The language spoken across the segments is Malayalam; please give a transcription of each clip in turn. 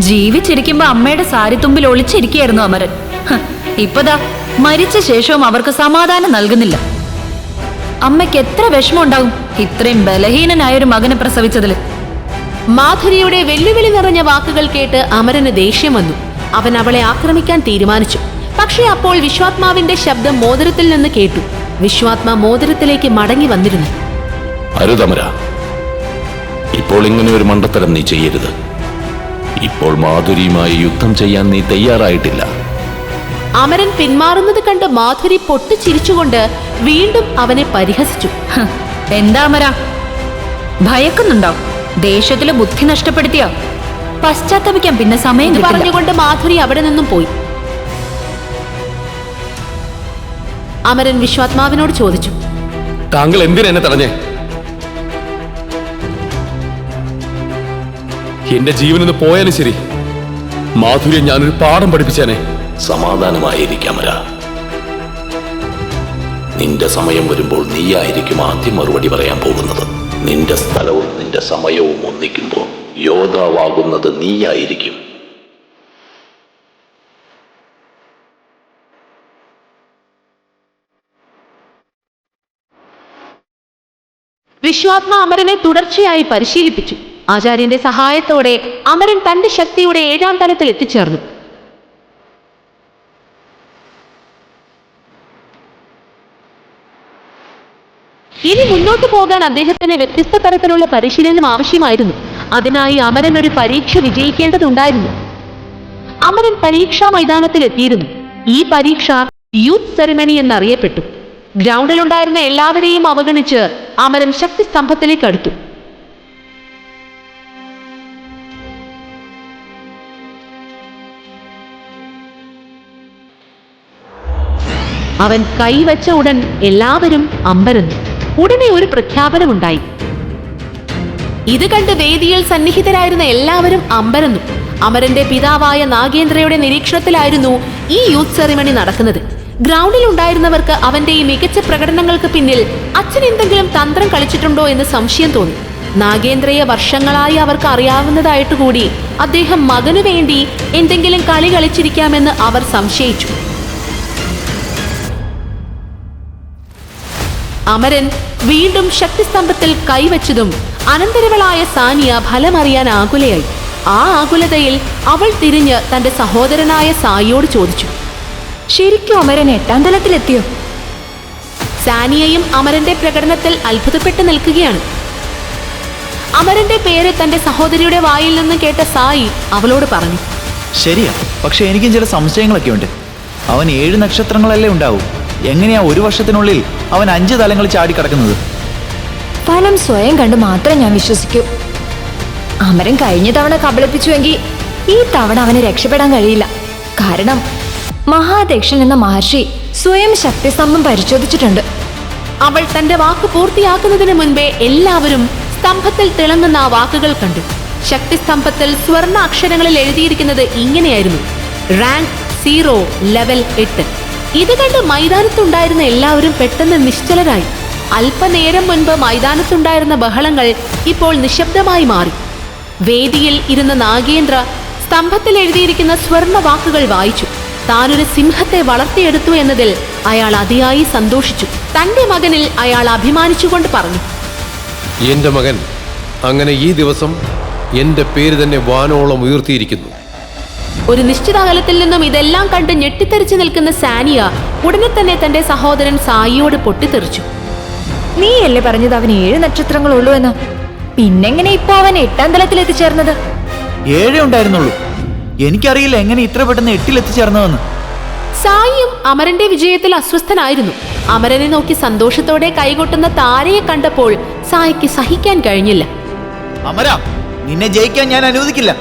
ജീവിച്ചിരിക്കുമ്പോ അമ്മയുടെ സാരിത്തുമ്പിൽ ഒളിച്ചിരിക്കുകയായിരുന്നു അമരൻ. ഇപ്പതാ മരിച്ച ശേഷവും അവർക്ക് സമാധാനം നൽകുന്നില്ല. അമ്മയ്ക്ക് എത്ര വിഷമം ഉണ്ടാവും ഇത്രയും ബലഹീനനായ ഒരു മകനെ പ്രസവിച്ചതിൽ മാധുരിയുടെ വെല്ലുവിളി നിറഞ്ഞ വാക്കുകൾ കേട്ട് അമരന് ദേഷ്യം വന്നു. അവൻ അവളെ ആക്രമിക്കാൻ തീരുമാനിച്ചു. പക്ഷേ അപ്പോൾ വിശ്വാത്മാവിന്റെ ശബ്ദം മോതിരത്തിൽ നിന്ന് കേട്ടു. വിശ്വാത്മാ മോതിരത്തിലേക്ക് മടങ്ങി വന്നിരുന്നു. അരുതമര. ഇപ്പോൾ ഇങ്ങനെ ഒരു മണ്ടത്തരം നീ ചെയ്യരുത്. ഇപ്പോൾ മാധുരിയുമായി യുദ്ധം ചെയ്യാൻ നീ തയ്യാറായിട്ടില്ല. അമരൻ പിന്മാറുന്നത് കണ്ട് മാധുരി പൊട്ടിച്ചിരിച്ചുകൊണ്ട് വീണ്ടും അവനെ പരിഹസിച്ചു. എന്താ അമര? ഭയക്കുന്നുണ്ടോ? ദേഷ്യത്തിലെ ബുദ്ധി നഷ്ടപ്പെടുത്തിയ? പശ്ചാത്തപിക്കാൻ പിന്നെ സമയം പറഞ്ഞുകൊണ്ട് മാധുരി അവിടെ നിന്നും പോയി. അമരൻ വിശ്വാത്മാവിനോട് ചോദിച്ചു. താങ്കൾ എന്തിനെ തടഞ്ഞേ? എന്റെ ജീവനൊന്ന് പോയാലും ശരി. മാധുര്യ ഞാനൊരു പാഠം പഠിപ്പിച്ചേനെ. സമാധാനമായിരിക്കാമര നിന്റെ സമയം വരുമ്പോൾ നീയായിരിക്കും ആദ്യം മറുപടി പറയാൻ പോകുന്നത്. നിന്റെ സ്ഥലവും നിന്റെ സമയവും ഒന്നിക്കുമ്പോൾ യോദ്ധാവാകുന്നത് നീയായിരിക്കും. വിശ്വാത്മാ അമരനെ തുടർച്ചയായി പരിശീലിപ്പിച്ചു. ആചാര്യന്റെ സഹായത്തോടെ അമരൻ തന്റെ ശക്തിയുടെ ഏഴാം തലത്തിൽ എത്തിച്ചേർന്നു. ഇനി മുന്നോട്ട് പോകാൻ അദ്ദേഹത്തിന് വ്യത്യസ്ത തരത്തിലുള്ള പരിശീലനം ആവശ്യമായിരുന്നു. അതിനായി അമരൻ ഒരു പരീക്ഷ വിജയിക്കേണ്ടതുണ്ടായിരുന്നു. അമരൻ പരീക്ഷാ മൈതാനത്തിൽ എത്തിയിരുന്നു. ഈ പരീക്ഷ യൂത്ത് സെറിമണി എന്നറിയപ്പെട്ടു. ഗ്രൗണ്ടിലുണ്ടായിരുന്ന എല്ലാവരെയും അവഗണിച്ച് അമരൻ ശക്തി സ്തംഭത്തിലേക്ക് അടുത്തു. അവൻ കൈവച്ച ഉടൻ എല്ലാവരും അമ്പരന്നു. ഉടനെ ഒരു പ്രഖ്യാപനമുണ്ടായി. ഇത് കണ്ട് വേദിയിൽ സന്നിഹിതരായിരുന്ന എല്ലാവരും അമ്പരന്നു. അമരന്റെ പിതാവായ നാഗേന്ദ്രയുടെ നിരീക്ഷണത്തിലായിരുന്നു ഈ യൂത്ത് സെറിമണി നടക്കുന്നത്. ഗ്രൗണ്ടിൽ ഉണ്ടായിരുന്നവർക്ക് അവന്റെ ഈ മികച്ച പ്രകടനങ്ങൾക്ക് പിന്നിൽ അച്ഛൻ എന്തെങ്കിലും തന്ത്രം കളിച്ചിട്ടുണ്ടോ എന്ന് സംശയം തോന്നി. നാഗേന്ദ്രയെ വർഷങ്ങളായി അവർക്ക് അറിയാവുന്നതായിട്ട് കൂടി അദ്ദേഹം മകനു വേണ്ടി എന്തെങ്കിലും കളി കളിച്ചിരിക്കാമെന്ന് അവർ സംശയിച്ചു. അമരൻ വീണ്ടും ശക്തിസ്തംഭത്തിൽ കൈവച്ചതും അനന്തരവളായ സാനിയ ഫലമറിയാൻ ആകുലയായി. ആ ആകുലതയിൽ അവൾ തിരിഞ്ഞ് തന്റെ സഹോദരനായ സായിയോട് ചോദിച്ചു ശരിക്കും അമരൻ എട്ടാം തലത്തിലെത്തിയോ? സാനിയയും അമരന്റെ പ്രകടനത്തിൽ അത്ഭുതപ്പെട്ട് നിൽക്കുകയാണ്. അമരന്റെ പേര് തന്റെ സഹോദരിയുടെ വായിൽ നിന്ന് കേട്ട സായി അവളോട് പറഞ്ഞു ശരിയാ പക്ഷെ എനിക്കും ചില സംശയങ്ങളൊക്കെ ഉണ്ട് അവൻ ഏഴ് നക്ഷത്രങ്ങളല്ലേ ഉണ്ടാവൂ. എങ്ങനെയാ ഒരു വർഷത്തിനുള്ളിൽ അവൻ അഞ്ച് തലങ്ങൾ ചാടി ചാടിക്കടക്കുന്നത് ഫലം സ്വയം കണ്ട് മാത്രം ഞാൻ വിശ്വസിക്കൂ. അമരൻ കഴിഞ്ഞ തവണ കബളിപ്പിച്ചുവെങ്കിൽ ഈ തവണ അവന് രക്ഷപ്പെടാൻ കഴിയില്ല. കാരണം മഹാദക്ഷൻ എന്ന മഹർഷി സ്വയം ശക്തിസ്തംഭം പരിശോധിച്ചിട്ടുണ്ട്. അവൾ തന്റെ വാക്ക് പൂർത്തിയാക്കുന്നതിന് മുൻപേ എല്ലാവരും സ്തംഭത്തിൽ തിളങ്ങുന്ന ആ വാക്കുകൾ കണ്ടു. ശക്തിസ്തംഭത്തിൽ സ്വർണ അക്ഷരങ്ങളിൽ എഴുതിയിരിക്കുന്നത് ഇങ്ങനെയായിരുന്നു. റാങ്ക് സീറോ ലെവൽ എട്ട്. ഇത് കണ്ട് മൈതാനത്തുണ്ടായിരുന്ന എല്ലാവരും പെട്ടെന്ന് നിശ്ചലരായി. അല്പനേരം മുൻപ് മൈതാനത്തുണ്ടായിരുന്ന ബഹളങ്ങൾ ഇപ്പോൾ നിശബ്ദമായി മാറി. വേദിയിൽ ഇരുന്ന നാഗേന്ദ്ര സ്തംഭത്തിൽ എഴുതിയിരിക്കുന്ന സ്വർണ വാക്കുകൾ വായിച്ചു. താനൊരു സിംഹത്തെ വളർത്തിയെടുത്തു എന്നതിൽ അയാൾ അതിയായി സന്തോഷിച്ചു. തന്റെ മകനിൽ അയാൾ അഭിമാനിച്ചുകൊണ്ട് പറഞ്ഞു. എന്റെ മകൻ അങ്ങനെ ഈ ദിവസം എന്റെ പേര് തന്നെ വാനോളം ഉയർത്തിയിരിക്കുന്നു. ഒരു നിശ്ചിത അകലത്തിൽ നിന്നും ഇതെല്ലാം കണ്ട് ഞെട്ടിത്തെറിച്ചു നിൽക്കുന്ന സാനിയ ഉടനെ തന്നെ തന്റെ സഹോദരൻ സായിയോട് പൊട്ടിത്തെറിച്ചു. നീയല്ലേ പറഞ്ഞത് അവന് ഏഴ് നക്ഷത്രങ്ങളുള്ളൂ എന്ന്? പിന്നെങ്ങനെ ഇപ്പൊ അവൻ എട്ടാം തലത്തിൽ എത്തിച്ചേർന്നത്? ഏഴേ ഉണ്ടായിരുന്നുള്ളൂ. എനിക്കറിയില്ല എങ്ങനെ ഇത്ര പെട്ടെന്ന് എട്ടിലെത്തിച്ചേർന്നതെന്ന് സായിയും അമരന്റെ വിജയത്തിൽ അസ്വസ്ഥനായിരുന്നു. അമരനെ നോക്കി സന്തോഷത്തോടെ കൈകൊട്ടുന്ന താരയെ കണ്ടപ്പോൾ സായിക്ക് സഹിക്കാൻ കഴിഞ്ഞില്ല. അമര നിന്നെ ജയിക്കാൻ ഞാൻ അനുവദിക്കില്ല.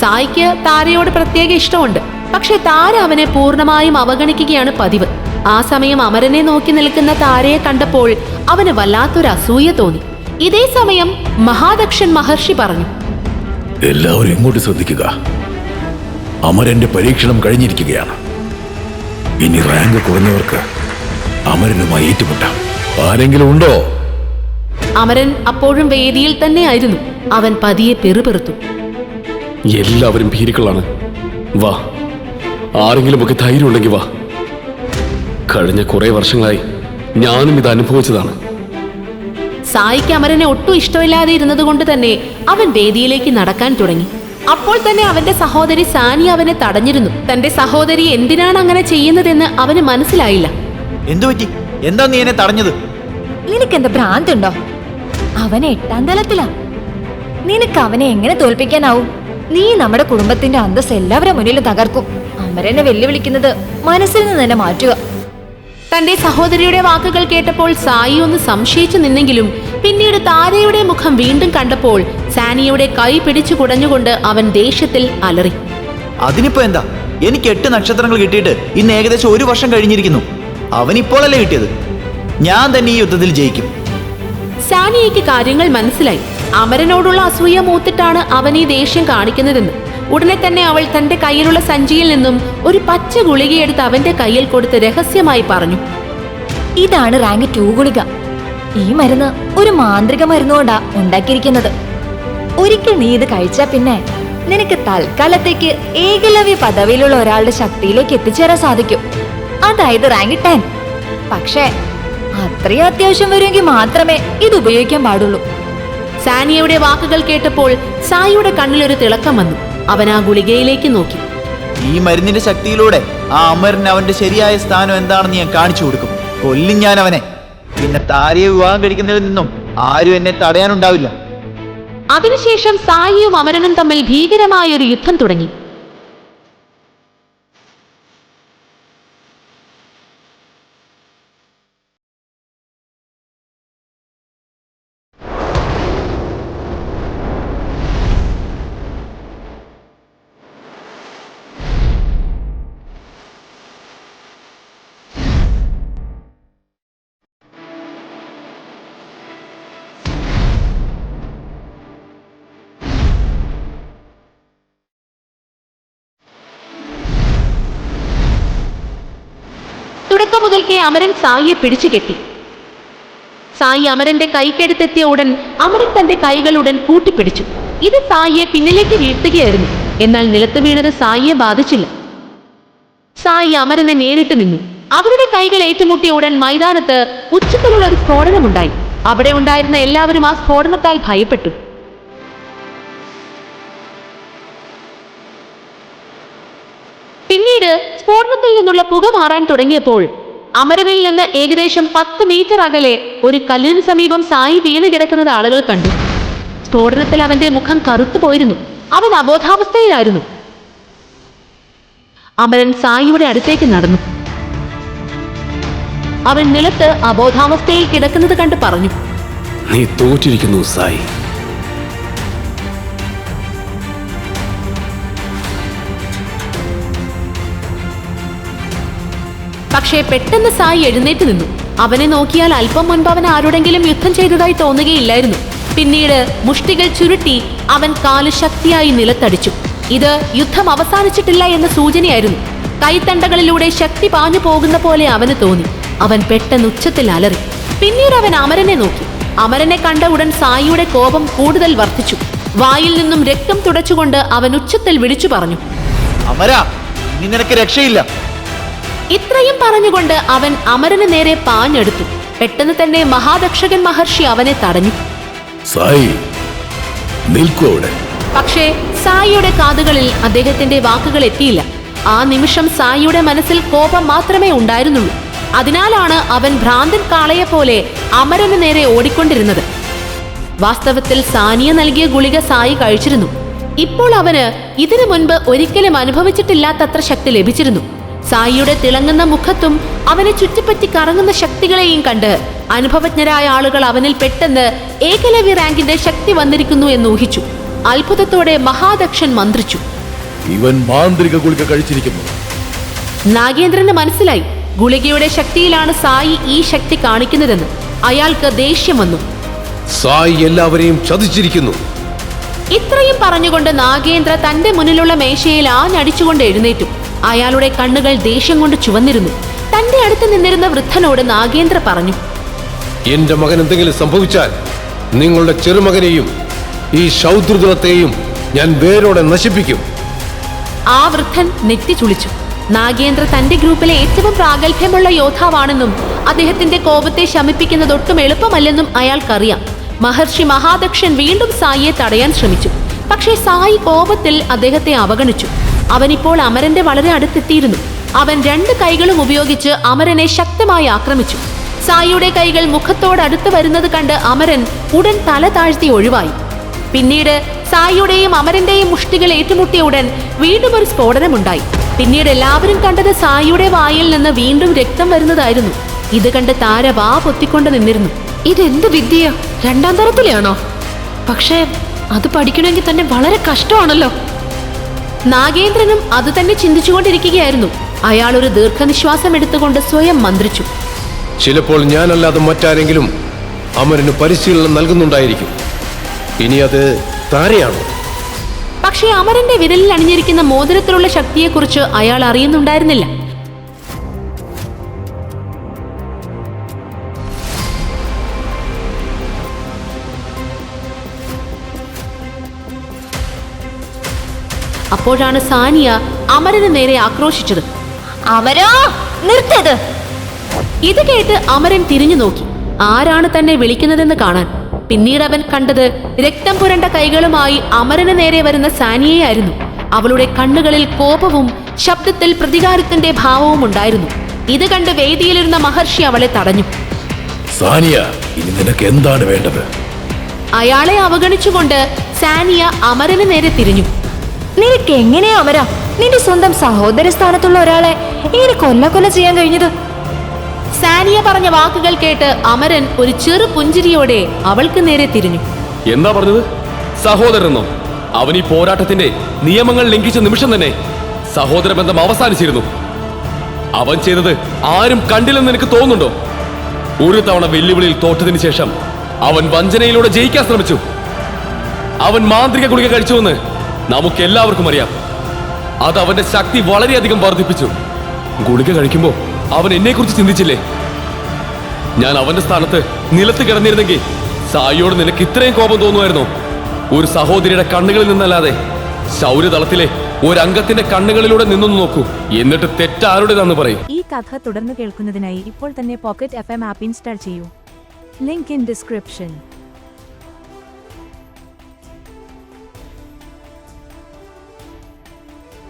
സായിക്ക് താരയോട് പ്രത്യേക ഇഷ്ടമുണ്ട്. പക്ഷെ താര അവനെ പൂർണമായും അവഗണിക്കുകയാണ് പതിവ്. ആ സമയം അമരനെ നോക്കി നിൽക്കുന്ന താരയെ കണ്ടപ്പോൾ അവന് വല്ലാത്തൊരു അസൂയ തോന്നി. ഇതേ സമയം മഹാദക്ഷൻ മഹർഷി പറഞ്ഞു. എല്ലാവരും ഇങ്ങോട്ട് ശ്രദ്ധിക്കുക. അമരന്റെ പരീക്ഷണം കഴിഞ്ഞിരിക്കുകയാണ്. ഇനി റാങ്ക് കുറഞ്ഞവർക്ക് അമരനുമായി ഏറ്റുമുട്ടാം. ആരെങ്കിലും ഉണ്ടോ? അമരൻ അപ്പോഴും വേദിയിൽ തന്നെയായിരുന്നു അവൻ പതിയെ പെറുപെറുത്തു. എല്ലാവരും ഭീരുക്കളാണ്. വാ. ആരെങ്കിലും ആരെങ്കിലുമൊക്കെ ധൈര്യമുണ്ടെങ്കിൽ വാ. കഴിഞ്ഞ കുറെ വർഷങ്ങളായി ഞാനും ഇത് അനുഭവിച്ചതാണ്. സായിക്ക് അമരനെ ഒട്ടും ഇഷ്ടമില്ലാതെ ഇരുന്നത് കൊണ്ട് തന്നെ അവൻ വേദിയിലേക്ക് നടക്കാൻ തുടങ്ങി. അപ്പോൾ തന്നെ അവന്റെ സഹോദരി സാനി അവനെ തടഞ്ഞിരുന്നു. തന്റെ സഹോദരി എന്തിനാണ് അങ്ങനെ ചെയ്യുന്നതെന്ന് അവന് മനസ്സിലായില്ല. എന്തുപറ്റി എന്താ നീ എന്നെ തടഞ്ഞത്? നിനക്കെന്താ ഭ്രാന്തുണ്ടോ? അവൻ എട്ടാം തലത്തിലാ. നിനക്ക് അവനെ എങ്ങനെ തോൽപ്പിക്കാനാവും? നീ നമ്മുടെ കുടുംബത്തിന്റെ അന്തസ് എല്ലാവരുടെ മുന്നിലും തകർക്കും. അമരനെ വെല്ലുവിളിക്കുന്നത് മനസ്സിൽ നിന്ന് തന്നെ മാറ്റുക. തന്റെ സഹോദരിയുടെ വാക്കുകൾ കേട്ടപ്പോൾ സായി ഒന്ന് സംശയിച്ചു നിന്നെങ്കിലും പിന്നീട് താരയുടെ മുഖം വീണ്ടും കണ്ടപ്പോൾ സാനിയുടെ കൈ പിടിച്ചു കുടഞ്ഞുകൊണ്ട് അവൻ ദേഷ്യത്തിൽ അലറി. അതിനിപ്പോ എന്താ? എനിക്ക് എട്ട് നക്ഷത്രങ്ങൾ കിട്ടിയിട്ട് ഇന്ന് ഏകദേശം ഒരു വർഷം കഴിഞ്ഞിരിക്കുന്നു. അവനിപ്പോഴല്ലേ കിട്ടിയത്? ഞാൻ തന്നെ ഈ യുദ്ധത്തിൽ ജയിക്കും. സാനിയയ്ക്ക് കാര്യങ്ങൾ മനസ്സിലായി. അമരനോടുള്ള അസൂയ മൂത്തിട്ടാണ് അവൻ ഈ ദേഷ്യം കാണിക്കുന്നതെന്ന്. ഉടനെ തന്നെ അവൾ തന്റെ കയ്യിലുള്ള സഞ്ചിയിൽ നിന്നും ഒരു പച്ച ഗുളികയെടുത്ത് അവന്റെ കയ്യിൽ കൊടുത്ത് രഹസ്യമായി പറഞ്ഞു. ഇതാണ് റാങ്ക് ടു ഗുളിക. ഈ മരുന്ന് ഒരു മാന്ത്രിക മരുന്നുകൊണ്ടാ ഉണ്ടാക്കിയിരിക്കുന്നത്. ഒരിക്കൽ നീ ഇത് കഴിച്ചാ പിന്നെ നിനക്ക് തൽക്കാലത്തേക്ക് ഏകലവ്യ പദവിയിലുള്ള ഒരാളുടെ ശക്തിയിലേക്ക് എത്തിച്ചേരാൻ സാധിക്കും. അതായത് റാങ്ക് ടെൻ. പക്ഷേ അത്രയും അത്യാവശ്യം വരുമെങ്കിൽ മാത്രമേ ഇത് ഉപയോഗിക്കാൻ പാടുള്ളൂ. സാനിയയുടെ വാക്കുകൾ കേട്ടപ്പോൾ സായിയുടെ കണ്ണിലൊരു തിളക്കം വന്നു. അവൻ ആ ഗുളികയിലേക്ക് നോക്കി. ഈ മരുന്നിന്റെ ശക്തിയിലൂടെ ആ അമരന് അവന്റെ ശരിയായ സ്ഥാനം എന്താണെന്ന് ഞാൻ കാണിച്ചു കൊടുക്കും. കൊല്ലും ഞാൻ അവനെ. പിന്നെ താരയെ വിവാഹം കഴിക്കുന്നതിൽ നിന്നും ആരും എന്നെ തടയാനുണ്ടാവില്ല. അതിനുശേഷം സായിയും അമരനും തമ്മിൽ ഭീകരമായ ഒരു യുദ്ധം തുടങ്ങി. മുതൽക്കേ അമരൻ സായിയെ പിടിച്ചു കെട്ടി. സായി അമരന്റെ കൈക്കെടുത്തെത്തിയ ഉടൻ അമരൻ തന്റെ കൈകളുടൻ കൂട്ടിപ്പിടിച്ചു. ഇത് സായിയെ പിന്നിലേക്ക് വീഴ്ത്തുകയായിരുന്നു. എന്നാൽ നിലത്ത് വീണത് സായിയെ ബാധിച്ചില്ല. സായി അമരനെ നേരിട്ട് നിന്നു. അവരുടെ കൈകൾ ഏറ്റുമുട്ടിയ ഉടൻ മൈതാനത്ത് ഉച്ചത്തിലുള്ള ഒരു സ്ഫോടനമുണ്ടായി. അവിടെ ഉണ്ടായിരുന്ന എല്ലാവരും ആ സ്ഫോടനത്താൽ ഭയപ്പെട്ടു. പിന്നീട് സ്ഫോടനത്തിൽ നിന്നുള്ള പുക മാറാൻ തുടങ്ങിയപ്പോൾ അമരനിൽ നിന്ന് ഏകദേശം പത്ത് മീറ്റർ അകലെ ഒരു കല്ലിന് സമീപം സായി വീണ് കിടക്കുന്നത് ആളുകൾ കണ്ടു. സ്ഫോടനത്തിൽ അവന്റെ മുഖം കറുത്തു പോയിരുന്നു. അവൻ അബോധാവസ്ഥയിലായിരുന്നു. അമരൻ സായിയുടെ അടുത്തേക്ക് നടന്നു. അവൻ നിലത്ത് അബോധാവസ്ഥയിൽ കിടക്കുന്നത് കണ്ട് പറഞ്ഞു. നീ തോറ്റിരിക്കുന്നു സായി. പക്ഷേ പെട്ടെന്ന് സായി എഴുന്നേറ്റ് നിന്നു. അവനെ നോക്കിയാൽ അല്പം മുൻപ് അവൻ ആരോടെങ്കിലും യുദ്ധം ചെയ്തതായി തോന്നുകയില്ലായിരുന്നു. പിന്നീട് മുഷ്ടികൾ ചുരുട്ടി അവൻ കാൽ ശക്തിയായി നിലത്തടിച്ചു. ഇത് യുദ്ധം അവസാനിച്ചിട്ടില്ല എന്ന സൂചനയായിരുന്നു. കൈത്തണ്ടകളിലൂടെ ശക്തി പാഞ്ഞു പോകുന്ന പോലെ അവന് തോന്നി. അവൻ പെട്ടെന്ന് ഉച്ചത്തിൽ അലറി. പിന്നീട് അവൻ അമരനെ നോക്കി. അമരനെ കണ്ട ഉടൻ സായിയുടെ കോപം കൂടുതൽ വർദ്ധിച്ചു. വായിൽ നിന്നും രക്തം തുടച്ചുകൊണ്ട് അവൻ ഉച്ചത്തിൽ വിളിച്ചു പറഞ്ഞു. അമരാ നിനക്ക് രക്ഷയില്ല. ഇത്രയും പറഞ്ഞുകൊണ്ട് അവൻ അമരന് നേരെ പാഞ്ഞെടുത്തു. പെട്ടെന്ന് തന്നെ മഹാദക്ഷകൻ മഹർഷി അവനെ തടഞ്ഞു. സായി പക്ഷേ സായിയുടെ കാതുകളിൽ അദ്ദേഹത്തിന്റെ വാക്കുകൾ എത്തിയില്ല. ആ നിമിഷം സായിയുടെ മനസ്സിൽ കോപം മാത്രമേ ഉണ്ടായിരുന്നുള്ളൂ. അതിനാലാണ് അവൻ ഭ്രാന്തൻ കാളയെ പോലെ അമരന് നേരെ ഓടിക്കൊണ്ടിരുന്നത്. വാസ്തവത്തിൽ സാനിയ നൽകിയ ഗുളിക സായി കഴിച്ചിരുന്നു. ഇപ്പോൾ അവന് ഇതിനു മുൻപ് ഒരിക്കലും അനുഭവിച്ചിട്ടില്ലാത്തത്ര ശക്തി ലഭിച്ചിരുന്നു. സായിയുടെ തിളങ്ങുന്ന മുഖത്തും അവനെ ചുറ്റിപ്പറ്റി കറങ്ങുന്ന ശക്തികളെയും കണ്ട് അനുഭവജ്ഞരായ ആളുകൾ അവനിൽ പെട്ടെന്ന് ഏകലവ്യ റാങ്കിന്റെ ശക്തി വന്നിരിക്കുന്നു എന്ന് ഊഹിച്ചു. അത്ഭുതത്തോടെ മഹാദക്ഷൻ മന്ത്രിച്ചു. ഇവൻ മാന്ത്രിക ഗുളിക കഴിച്ചിരിക്കുന്നു. നാഗേന്ദ്രന് മനസ്സിലായി. ഗുളികയുടെ ശക്തിയിലാണ് സായി ഈ ശക്തി കാണിക്കുന്നതെന്ന്. അയാൾക്ക് ദേഷ്യം വന്നു. സായി എല്ലാവരെയും ചതിച്ചിരിക്കുന്നു. ഇത്രയും പറഞ്ഞുകൊണ്ട് നാഗേന്ദ്ര തന്റെ മുന്നിലുള്ള മേശയിൽ ആഞ്ഞടിച്ചുകൊണ്ട് എഴുന്നേറ്റു. അയാളുടെ കണ്ണുകൾ ദേഷ്യം കൊണ്ട് ചുവന്നിരുന്നു. തന്റെ അടുത്ത് നിന്നിരുന്ന വൃദ്ധനോട് നാഗേന്ദ്ര പറഞ്ഞു എന്റെ മകൻ എന്തെങ്കിലും സംഭവിച്ചാൽ നിങ്ങളുടെ ചെറുമകനെയും ഈ ശൗദ്രകുലത്തെയും ഞാൻ വേരോടെ നശിപ്പിക്കും. ആ വൃദ്ധൻ നെറ്റി ചുളിച്ചു. നാഗേന്ദ്ര തന്റെ ഗ്രൂപ്പിലെ ഏറ്റവും പ്രാഗൽഭ്യമുള്ള യോദ്ധാവാണെന്നും അദ്ദേഹത്തിന്റെ കോപത്തെ ശമിപ്പിക്കുന്നത് ഒട്ടും എളുപ്പമല്ലെന്നും അയാൾക്കറിയാം. മഹർഷി മഹാദക്ഷൻ വീണ്ടും സായിയെ തടയാൻ ശ്രമിച്ചു. പക്ഷേ സായി കോപത്തിൽ അദ്ദേഹത്തെ അവഗണിച്ചു. അവനിപ്പോൾ അമരന്റെ വളരെ അടുത്തെത്തിയിരുന്നു. അവൻ രണ്ട് കൈകളും ഉപയോഗിച്ച് അമരനെ ശക്തമായി ആക്രമിച്ചു. സായിയുടെ കൈകൾ മുഖത്തോടടുത്ത് വരുന്നത് കണ്ട് അമരൻ ഉടൻ തല താഴ്ത്തി ഒഴിവായി. പിന്നീട് സായിയുടെയും അമരന്റെയും മുഷ്ടികൾ ഏറ്റുമുട്ടിയ ഉടൻ വീണ്ടും ഒരു സ്ഫോടനമുണ്ടായി. പിന്നീട് എല്ലാവരും കണ്ടത് സായിയുടെ വായിൽ നിന്ന് വീണ്ടും രക്തം വരുന്നതായിരുന്നു. ഇത് കണ്ട് താര വാ പൊത്തിക്കൊണ്ട് നിന്നിരുന്നു. ഇതെന്ത് വിദ്യ? രണ്ടാം തരത്തിലാണോ പക്ഷേ അത് പഠിക്കണമെങ്കിൽ തന്നെ വളരെ കഷ്ടമാണല്ലോ. നാഗേന്ദ്രനും അതുതന്നെ ചിന്തിച്ചുകൊണ്ടിരിക്കുകയായിരുന്നു. അയാൾ ഒരു ദീർഘനിശ്വാസം എടുത്തുകൊണ്ട് സ്വയം മന്ത്രിച്ചു. ചിലപ്പോൾ ഞാനല്ലാതെ മറ്റാരെങ്കിലും അമരന് പരിശീലനം നൽകുന്നുണ്ടായിരിക്കും. ഇനി അത് താരയാണോ? പക്ഷേ അമരന്റെ വിരലിൽ അണിഞ്ഞിരിക്കുന്ന മോതിരത്തിലുള്ള ശക്തിയെക്കുറിച്ച് അയാൾ അറിയുന്നുണ്ടായിരുന്നില്ല. അപ്പോഴാണ് സാനിയ അമരന് നേരെ ആക്രോശിച്ചത്. അമരോ നിർത്തത് ഇത് കേട്ട് അമരൻ തിരിഞ്ഞു നോക്കി. ആരാണ് തന്നെ വിളിക്കുന്നതെന്ന് കാണാൻ. പിന്നീട് അവൻ കണ്ടത് രക്തം പുരണ്ട കൈകളുമായി അമരന് നേരെ വരുന്ന സാനിയയായിരുന്നു. അവളുടെ കണ്ണുകളിൽ കോപവും ശബ്ദത്തിൽ പ്രതികാരത്തിന്റെ ഭാവവും ഉണ്ടായിരുന്നു. ഇത് കണ്ട് വേദിയിലിരുന്ന മഹർഷി അവളെ തടഞ്ഞു. സാനിയ ഇനി നിനക്ക് എന്താണ് വേണ്ടത്? അയാളെ അവഗണിച്ചുകൊണ്ട് സാനിയ അമരന് നേരെ തിരിഞ്ഞു. നിനക്ക് എങ്ങനെയാ അമര നിന്റെ സ്വന്തം സഹോദര സ്ഥാനത്തുള്ള ഒരാളെ ഇങ്ങനെ കൊല്ല കൊല്ല ചെയ്യാൻ കഴിഞ്ഞത്? സാനിയ പറഞ്ഞ വാക്കുകൾ കേട്ട് അമരൻ ഒരു ചെറു പുഞ്ചിരിയോടെ അവൾക്ക് നേരെ തിരിഞ്ഞു. എന്താ പറഞ്ഞത്? സഹോദരനോ? അവൻ ഈ പോരാട്ടത്തിന്റെ നിയമങ്ങൾ ലംഘിച്ച നിമിഷം തന്നെ സഹോദര ബന്ധം അവസാനിച്ചിരുന്നു. അവൻ ചെയ്തത് ആരും കണ്ടില്ലെന്ന് എനിക്ക് തോന്നുന്നുണ്ടോ? ഒരു തവണ വെല്ലുവിളിയിൽ തോറ്റതിന് ശേഷം അവൻ വഞ്ചനയിലൂടെ ജയിക്കാൻ ശ്രമിച്ചു. അവൻ മാന്ത്രിക ഗുളിക കഴിച്ചുവെന്ന് നമുക്ക് എല്ലാവർക്കും അറിയാം. അത് അവന്റെ ശക്തി വളരെയധികം വർദ്ധിപ്പിച്ചു. ഗുളിക കഴിക്കുമ്പോ അവൻ എന്നെക്കുറിച്ച് ചിന്തിച്ചില്ലേ? ഞാൻ അവന്റെ സ്ഥാനത്ത് നിലത്ത് കിടന്നിരുന്നെങ്കിൽ സായിയോട് നിനക്ക് ഇത്രയും കോപം തോന്നുമായിരുന്നു? ഒരു സഹോദരിയുടെ കണ്ണുകളിൽ നിന്നല്ലാതെ ശൗര്യതളത്തിലെ ഒരംഗത്തിന്റെ കണ്ണുകളിലൂടെ നിന്നു നോക്കൂ. എന്നിട്ട് തെറ്റാരുടേതാന്ന് പറയും. ഈ കഥ തുടർന്ന് കേൾക്കുന്നതിനായി ഇപ്പോൾ തന്നെ pocket F M app install ചെയ്യൂ. Link in description.